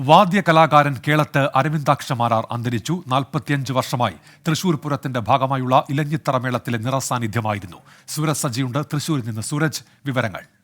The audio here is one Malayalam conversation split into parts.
വാദ്യ കലാകാരൻ കേളത്ത് അരവിന്ദാക്ഷമാരാർ അന്തരിച്ചു. നാൽപ്പത്തിയഞ്ച് വർഷമായി തൃശൂർ പൂരത്തിന്റെ ഭാഗമായുള്ള ഇലഞ്ഞിത്തറ മേളത്തിലെ നിറസാന്നിധ്യമായിരുന്നു. സൂരജ് സജിയുണ്ട്. തൃശൂരിൽ നിന്ന് സൂരജ് വിവരങ്ങൾ.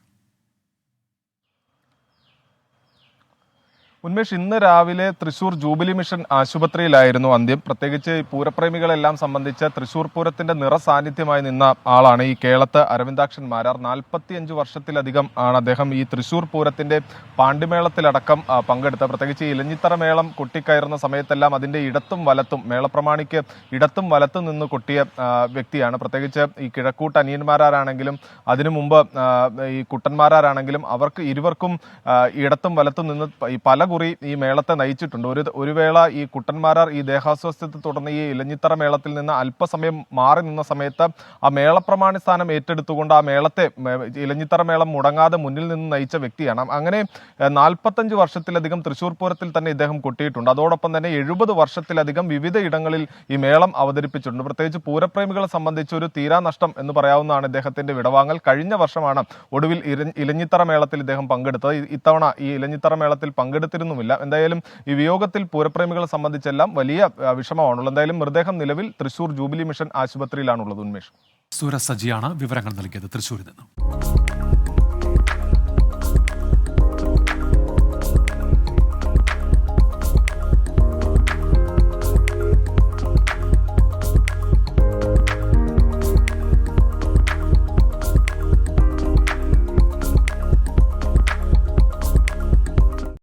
ഉന്മേഷ് ഇന്ന് രാവിലെ തൃശൂർ ജൂബിലി മിഷൻ ആശുപത്രിയിലായിരുന്നു അന്ത്യം. പ്രത്യേകിച്ച് പൂരപ്രേമികളെല്ലാം സംബന്ധിച്ച് തൃശൂർ പൂരത്തിന്റെ നിറസാന്നിധ്യമായി നിന്ന ആളാണ് ഈ കേളത്ത് അരവിന്ദാക്ഷൻ മാരാർ. നാൽപ്പത്തിയഞ്ച് വർഷത്തിലധികം ആണ് അദ്ദേഹം ഈ തൃശൂർ പൂരത്തിന്റെ പാണ്ഡിമേളത്തിലടക്കം ആ, പങ്കെടുത്തത്. പ്രത്യേകിച്ച് ഇലഞ്ഞിത്തറ മേളം കൊട്ടിക്കയറുന്ന സമയത്തെല്ലാം അതിന്റെ ഇടത്തും വലത്തും മേളപ്രമാണിക്ക് ഇടത്തും വലത്തും നിന്ന് കൊട്ടിയ വ്യക്തിയാണ്. പ്രത്യേകിച്ച് ഈ കിഴക്കൂട്ട് അനിയന്മാരാണെങ്കിലും അതിനു മുമ്പ് ഈ കുട്ടന്മാരാണെങ്കിലും അവർക്ക് ഇരുവർക്കും ഇടത്തും വലത്തും നിന്ന് പല കുറി ഈ മേളത്തെ നയിച്ചിട്ടുണ്ട്. ഒരു ഒരു വേള ഈ കുട്ടന്മാരാർ ഈ ദേഹാസ്വാസ്ഥ്യത്തെ തുടർന്ന് ഈ ഇലഞ്ഞിത്തറ മേളത്തിൽ നിന്ന് അല്പസമയം മാറി നിന്ന സമയത്ത് ആ മേളപ്രമാണി സ്ഥാനം ഏറ്റെടുത്തുകൊണ്ട് ആ മേളത്തെ ഇലഞ്ഞിത്തറ മേളം മുടങ്ങാതെ മുന്നിൽ നിന്ന് നയിച്ച വ്യക്തിയാണ്. അങ്ങനെ നാൽപ്പത്തഞ്ച് വർഷത്തിലധികം തൃശ്ശൂർ പൂരത്തിൽ തന്നെ ഇദ്ദേഹം കൊട്ടിയിട്ടുണ്ട്. അതോടൊപ്പം തന്നെ എഴുപത് വർഷത്തിലധികം വിവിധ ഇടങ്ങളിൽ ഈ മേളം അവതരിപ്പിച്ചിട്ടുണ്ട്. പ്രത്യേകിച്ച് പൂരപ്രേമികളെ സംബന്ധിച്ച് ഒരു തീരാനഷ്ടം എന്ന് പറയാവുന്നതാണ് ഇദ്ദേഹത്തിന്റെ വിടവാങ്ങൽ. കഴിഞ്ഞ വർഷമാണ് ഒടുവിൽ ഇലഞ്ഞിത്തറ മേളത്തിൽ ഇദ്ദേഹം പങ്കെടുത്തത്. ഇത്തവണ ഈ ഇലഞ്ഞിത്തറ മേളത്തിൽ പങ്കെടുത്തിരുന്നുമില്ല എന്തായാലും ഈ വിയോഗത്തിൽ പൂരപ്രേമികളെ സംബന്ധിച്ചെല്ലാം വലിയ വിഷമമാണുള്ളത്. എന്തായാലും മൃതദേഹം നിലവിൽ തൃശൂർ ജൂബിലി മിഷൻ ആശുപത്രിയിലാണുള്ളത് ഉന്മേഷ്. സൂര സജിയാണ് വിവരങ്ങൾ നൽകിയത് തൃശൂരിൽ നിന്ന്.